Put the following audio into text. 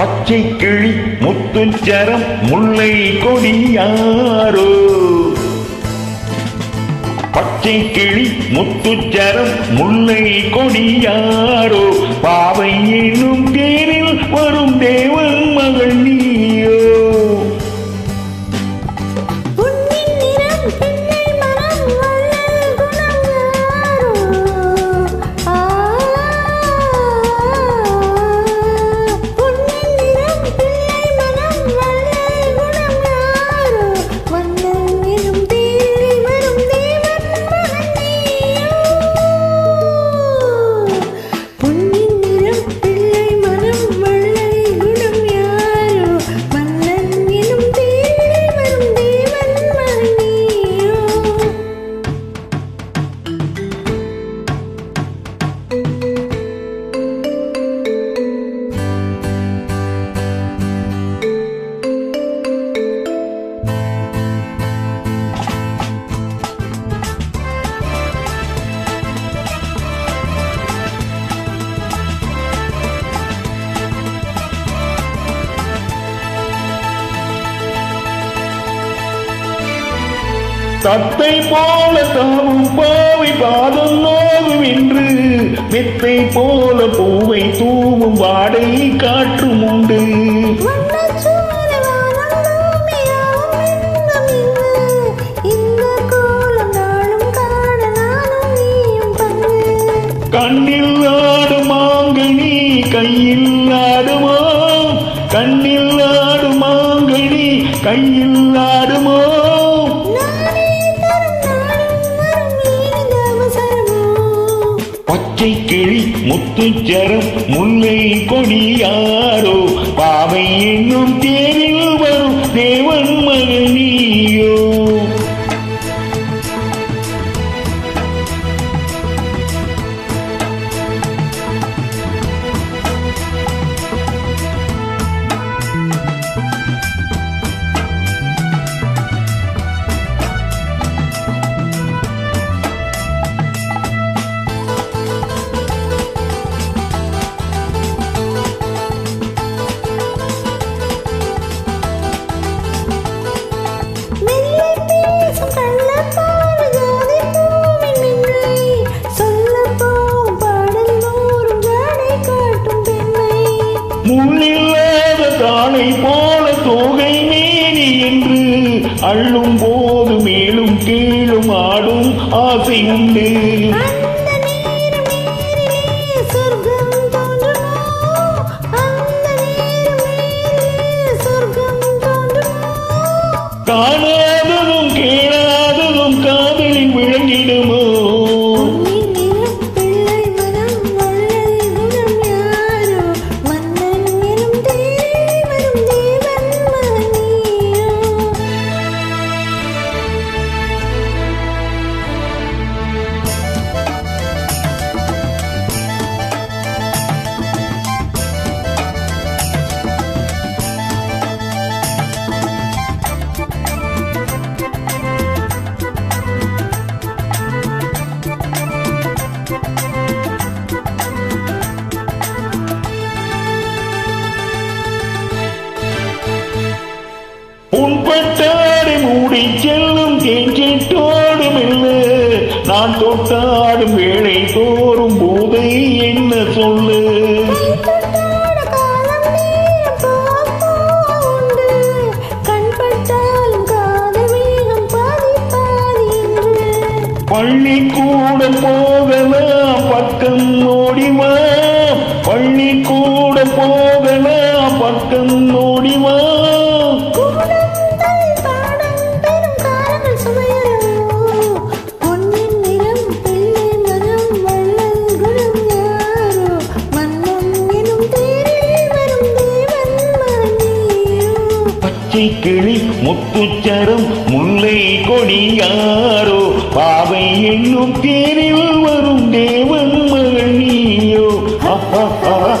பச்சை கிளி முத்துச்சரம் முல்லை கொடியாரோ பச்சை கிளி முத்துச்சரம் முல்லை கொடியாரோ பாவை தத்தை போல தாமும் பாவை பாதம் நோகும் என்று மெத்தை போல பூவை தூவும் வாடை காற்றும் உண்டு. கண்ணில் ஆடும் கையில் ஆடுமோ? கண்ணில் ஆடும் கையில் ஆடுமோ? பச்சை கிளி முத்துச்சரம் முல்லை கொடியாரோ பாவை என்னும் தேரில் வரும் தேவன் அள்ளும் போது மேலும் கீழும் ஆடும் ஆசை உண்டு. அந்த தொட்டாடும் வேளை தோறும் போதை என்ன சொல்லு? என்று பள்ளிக்கூடம் போகலாம் பக்கம் ஓடிவா பள்ளிக்கூடம் போகலாம் பக்கம் ஓடிவா பச்சை கிளி முத்துச்சரம் முல்லை கொடியாரோ பாவை என்னும் தேரில் வரும் தேவன் மகள் நீயோ ஆஹா, ஆஹா,